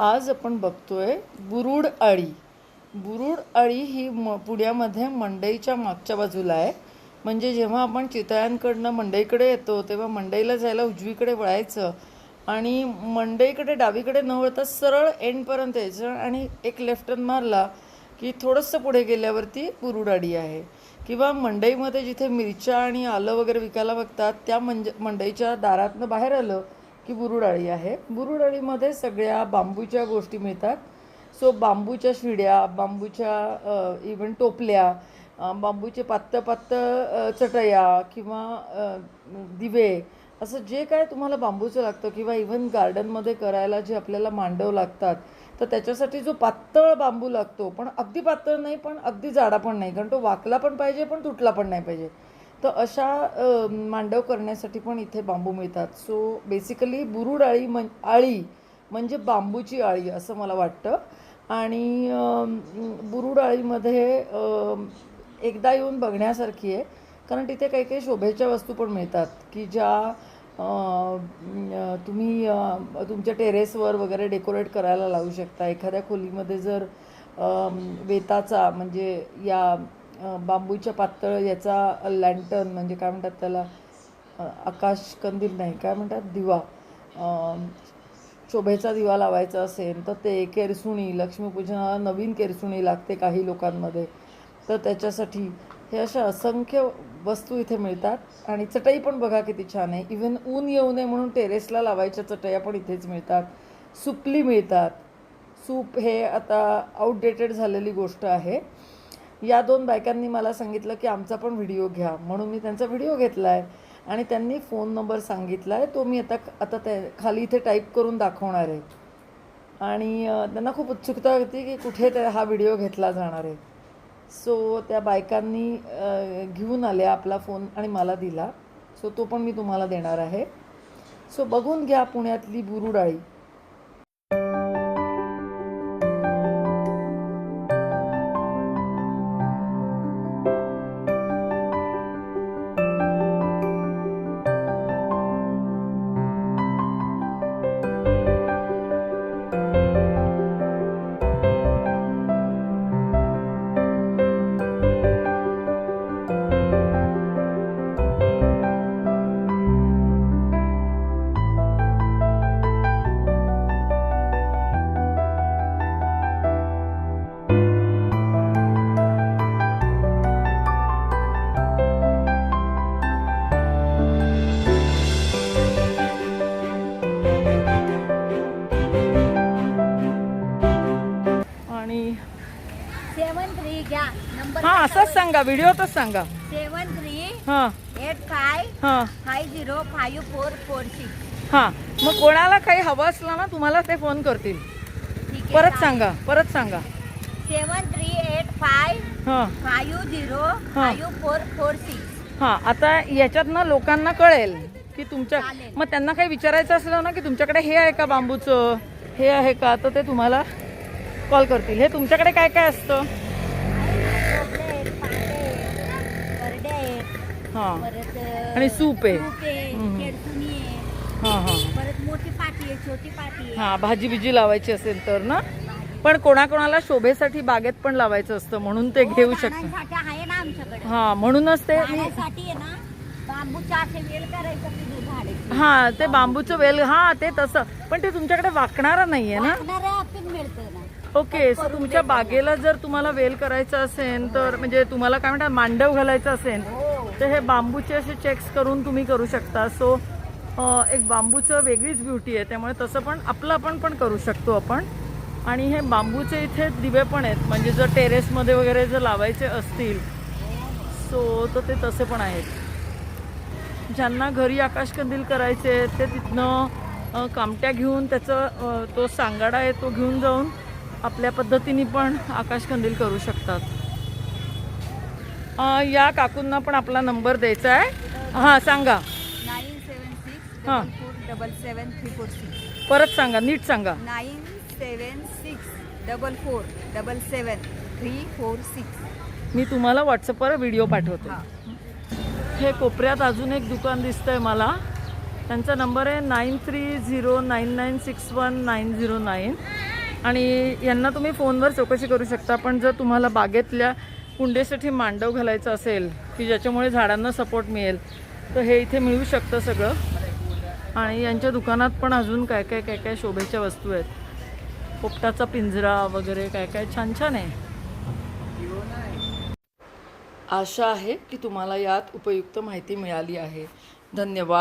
आज आपण बघतोय बुरुड अळी. बुरुड अळी ही म पुण्यामध्ये मंडईच्या मागच्या बाजूला आहे. म्हणजे जेव्हा आपण चितळ्यांकडनं मंडईकडे येतो तेव्हा मंडईला जायला उजवीकडे वळायचं आणि मंडईकडे डावीकडे न वळता सरळ एंडपर्यंत यायचं आणि एक लेफ्ट टर्न मारला की थोडंसं पुढे गेल्यावरती बुरुडाडी आहे. किंवा मंडईमध्ये जिथे मिरच्या आणि आलं वगैरे विकायला बघतात त्या मंज मंडईच्या दारातनं बाहेर आलं की बुरुडाळी आहे. बुरुडाळीमध्ये सगळ्या बांबूच्या गोष्टी मिळतात. सो बांबूच्या शिड्या बांबूच्या इवन टोपल्या बांबूचे पात्त पात्त चटया किंवा दिवे असं जे काय तुम्हाला बांबूचं लागतं किंवा इव्हन गार्डनमध्ये करायला जे आपल्याला मांडव लागतात तर त्याच्यासाठी जो पातळ बांबू लागतो पण अगदी पातळ नाही पण अगदी जाडा पण नाही कारण तो वाकला पण पाहिजे पण तुटला पण नाही पाहिजे. तर अशा मांडव करण्यासाठी पण इथे बांबू मिळतात. सो बेसिकली बुरुड आळी म्हण आळी म्हणजे बांबूची आळी असं मला वाटतं. आणि बुरुड आळीमध्ये एकदा येऊन बघण्यासारखी आहे. कारण तिथे काही काही शोभेच्या वस्तू पण मिळतात की ज्या तुम्ही तुमच्या टेरेसवर वगैरे डेकोरेट करायला लावू शकता. एखाद्या खोलीमध्ये जर वेताचा म्हणजे या बांबूच्या पातळ याचा लँटर्न म्हणजे काय म्हणतात त्याला? आकाश कंदील नाही काय म्हणतात? दिवा. शोभेचा दिवा लावायचा असेल तर ते केरसुणी लक्ष्मीपूजनाला नवीन केरसुणी लागते काही लोकांमध्ये. तर त्याच्यासाठी हे अशा असंख्य वस्तू इथे मिळतात आणि चटई पण बघा किती छान आहे. इवन ऊन येऊ नये म्हणून टेरेसला लावायच्या चटया पण इथेच मिळतात. सुपली मिळतात. सूप हे आता आउटडेटेड झालेली गोष्ट आहे. या दोन बायकांनी मला सांगितलं की आमचा पण व्हिडिओ घ्या. म्हणून मी त्यांचा व्हिडिओ घेतला आहे आणि त्यांनी फोन नंबर सांगितला आहे तो मी आता आता त्या खाली इथे टाईप करून दाखवणार आहे. आणि त्यांना खूप उत्सुकता होती की कुठे त्या हा व्हिडिओ घेतला जाणार आहे. सो त्या बायकांनी घेऊन आल्या आपला फोन आणि मला दिला. सो तो पण मी तुम्हाला देणार आहे. सो बघून घ्या पुण्यातली बुरुडाळी. सेवन थ्री घ्या. नंबर हां असंच सांगा? व्हिडिओतच सांगा. सेवन थ्री हां. एट फाय हां. Five zero five four four six. हां मग कोणाला काही हवं असलं ना तुम्हाला ते फोन करतील. ठीक आहे परत सांगा परत सांगा. सेवन थ्री एट फाय हां. Five zero five four four six. हां आता याच्यातनं लोकांना कळेल की तुमच्या चालेल. मग त्यांना काही विचारायचं असलं ना की तुमच्याकडे हे आहे का बांबूचं? हे आहे का? तर ते तुम्हाला कॉल करतील. हे तुमच्याकडे काय काय असतं? हां. आणि सूप आहे. हां हां हां. भाजी बिजी लावायची असेल तर ना? पण कोणाकोणाला शोभेसाठी बागेत पण लावायचं असतं म्हणून ते हो, घेऊ शकतात आमच्याकडे. हां म्हणूनच ते हां ते बांबूचं वेल हां ते तसं. पण ते तुमच्याकडे वाकणारं नाहीये ना. ओके सो तुमच्या बागेला जर तुम्हाला वेल करायचं असेल तर म्हणजे तुम्हाला काय म्हणतात मांडव घालायचं असेल हो. तर हे बांबूचे असे चेक्स करून तुम्ही करू शकता. सो एक बांबूचं वेगळीच ब्युटी आहे त्यामुळे तसं पण आपलं आपण पण करू शकतो आपण. आणि हे बांबूचे इथे दिवे पण आहेत म्हणजे जर टेरेसमध्ये वगैरे जर लावायचे असतील सो तर ते तसे पण आहेत. ज्यांना घरी आकाशकंदील करायचे आहेत, ते तिथनं कामट्या घेऊन त्याचं तो सांगाडा आहे तो घेऊन जाऊन आपल्या पद्धतीने पण आकाशकंदील करू शकतात. या काकूंना पण आपला नंबर द्यायचा आहे. हां सांगा. नाईन सेवन सिक्स हां. Double four double seven three four six. परत सांगा नीट सांगा. Nine seven six double four double seven three four six. मी तुम्हाला व्हॉट्सअपवर व्हिडिओ पाठवते. हां. हे कोपऱ्यात अजून एक दुकान दिसतंय मला. त्यांचा नंबर आहे nine three zero nine nine six one nine zero nine. आणि यांना तुम्ही फोनवर चौकशी करू शकता पण जर तुम्हाला बागेतल्या कुंडेसाठी मांडव घालायचं असेल की ज्याच्यामुळे झाडांना सपोर्ट मिळेल तर हे इथे मिळू शकतं सगळं. आणि यांच्या दुकानात पण अजून काय काय काय काय शोभेच्या वस्तू आहेत. पोपटाचा पिंजरा वगैरे काय काय छान छान आहे. आशा आहे की तुम्हाला यात उपयुक्त माहिती मिळाली आहे. धन्यवाद.